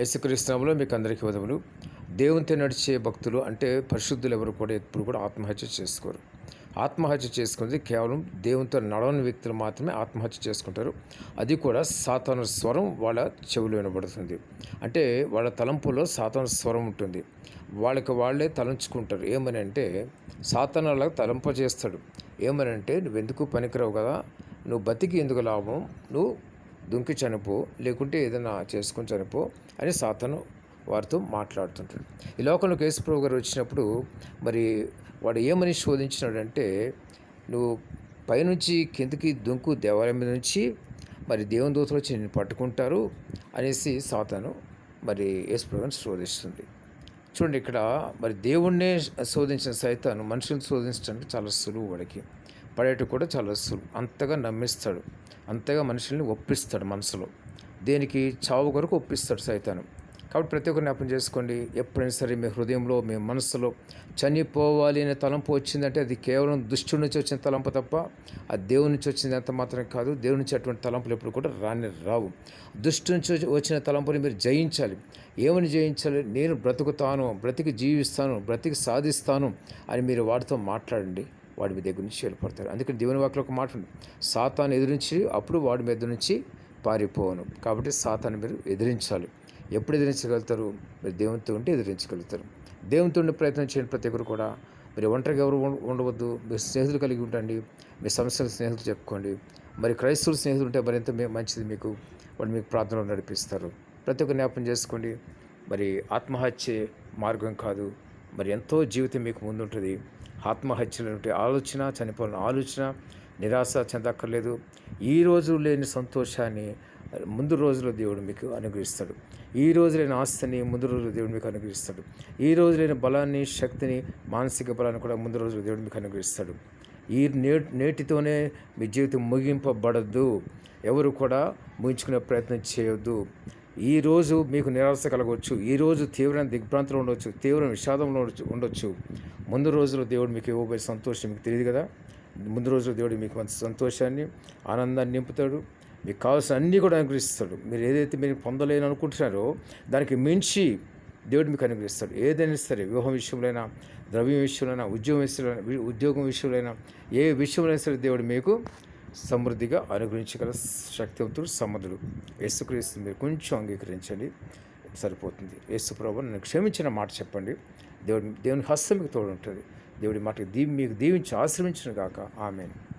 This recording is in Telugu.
యేసుక్రీస్తునామలో మీకు అందరికీ వదములు దేవునితో నడిచే భక్తులు అంటే పరిశుద్ధులు ఎవరు కూడా ఎప్పుడు కూడా ఆత్మహత్య చేసుకోరు. ఆత్మహత్య చేసుకుంది కేవలం దేవునితో నడవని వ్యక్తులు మాత్రమే ఆత్మహత్య చేసుకుంటారు. అది కూడా సాతాను స్వరం వాళ్ళ చెవులు వినబడుతుంది. అంటే వాళ్ళ తలంపులో సాతాను స్వరం ఉంటుంది. వాళ్ళకి వాళ్ళే తలంచుకుంటారు. ఏమని అంటే సాతాను అలా తలంప చేస్తాడు. ఏమని అంటే నువ్వెందుకు పనికిరావు కదా? నువ్వు బతికి ఎందుకు లాభం? నువ్వు దుంకి చనిపో లేకుంటే ఏదైనా చేసుకొని చనిపో అని సాతను వారితో మాట్లాడుతుంటాడు. ఈ లోకంలోకి యేసుప్రభు గారు వచ్చినప్పుడు మరి వాడు ఏమని శోధించినాడంటే నువ్వు పైనుంచి కిందకి దుంకు దేవాలయం మీద నుంచి మరి దేవుని దూతలు వచ్చి నిన్ను పట్టుకుంటారు అనేసి సాతాను మరి యేసుప్రభుని శోధిస్తుంది. చూడండి ఇక్కడ మరి దేవుణ్ణే శోధించిన సైతాను మనుషులను శోధించడానికి చాలా సులువు వాడికి. పడేట కూడా చాలా సులువు అంతగా నమ్మిస్తాడు. అంతగా మనుషుల్ని ఒప్పిస్తాడు మనసులో. దేనికి? చావు కొరకు ఒప్పిస్తాడు సైతాను. కాబట్టి ప్రతి ఒక్కరిని జ్ఞాపం చేసుకోండి. ఎప్పుడైనా సరే మీ హృదయంలో మీ మనసులో చనిపోవాలి అనే తలంపు వచ్చిందంటే అది కేవలం దుష్టుడి నుంచి వచ్చిన తలంపు తప్ప ఆ దేవుడి నుంచి వచ్చింది అంత మాత్రమే కాదు దేవుడి నుంచి అటువంటి తలంపులు ఎప్పుడు కూడా రాని రావు. దుష్టు నుంచి వచ్చిన తలంపుని మీరు జయించాలి. ఏమని జయించాలి? నేను బ్రతుకుతాను బ్రతికి జీవిస్తాను బ్రతికి సాధిస్తాను అని మీరు వాటితో మాట్లాడండి. వాడి మీ దగ్గర నుంచి వెళ్ళిపోతారు అందుకని దేవుని వాక్లో ఒక మాట ఉంది. సాతాను ఎదిరించి అప్పుడు వాడి మీద నుంచి పారిపోవను కాబట్టి సాతాను మీరు ఎదిరించాలి. ఎప్పుడు ఎదిరించగలుగుతారు? మీరు దేవునితో ఉంటే ఎదిరించగలుగుతారు. దేవునితో ఉండే ప్రయత్నం చేయండి ప్రతి ఒక్కరు కూడా. మీరు ఒంటరిగా ఎవరు ఉండవద్దు. మీరు స్నేహితులు కలిగి ఉండండి. మీ సమస్యలు స్నేహితులు చెప్పుకోండి. మరి క్రైస్తవులు స్నేహితులు ఉంటే మరింత మంచిది మీకు? వాళ్ళు మీకు ప్రార్థనలు నడిపిస్తారు. ప్రతి ఒక్క జ్ఞాపం చేసుకోండి. మరి ఆత్మహత్య మార్గం కాదు. మరి ఎంతో జీవితం మీకు ముందుంటుంది. ఆత్మహత్యలు ఆలోచన చనిపోవాలని ఆలోచన నిరాశ చెందక్కర్లేదు. ఈ రోజు లేని సంతోషాన్ని ముందు రోజులో దేవుడు మీకు అనుగ్రహిస్తాడు. ఈ రోజు లేని ఆస్తిని ముందు రోజులో దేవుడు మీకు అనుగ్రహిస్తాడు. ఈ రోజు లేని బలాన్ని శక్తిని మానసిక బలాన్ని కూడా ముందు రోజులో దేవుడు మీకు అనుగ్రహిస్తాడు. ఈ నే నేటితోనే మీ జీవితం ముగింపబడద్దు ఎవరు కూడా ముగించుకునే ప్రయత్నం చేయొద్దు. ఈ రోజు మీకు నిరాశ కలగవచ్చు. ఈ రోజు తీవ్రమైన దిగ్భ్రాంతిలో ఉండొచ్చు తీవ్ర విషాదంలో ఉండొచ్చు. ముందు రోజులో దేవుడు మీకు ఇవ్వబోయే సంతోషం మీకు తెలియదు కదా? ముందు రోజులో దేవుడు మీకు మంచి సంతోషాన్ని ఆనందాన్ని నింపుతాడు. మీకు కావాల్సిన అన్నీ కూడా అనుగ్రహిస్తాడు. మీరు ఏదైతే మీరు పొందలేని అనుకుంటున్నారో దానికి మించి దేవుడు మీకు అనుగ్రహిస్తాడు. ఏదైనా సరే వివాహం విషయంలోనైనా ద్రవ్యం విషయంలోనైనా ఉద్యోగం విషయంలో ఉద్యోగం విషయంలోనైనా ఏ విషయంలో సరే దేవుడు మీకు సమృద్ధిగా అనుగ్రహించగల శక్తివంతుడు సమర్థుడు. యేసుక్రీస్తు మీరు కొంచెం అంగీకరించండి. సరిపోతుంది. యేసు ప్రభు నన్ను క్షమించిన మాట చెప్పండి. దేవుడి దేవుని హస్తం మీకు తోడు ఉంటుంది దేవుడి మాటకి దీ మీకు దీవించి ఆశ్రమించిన గాక. ఆమెను.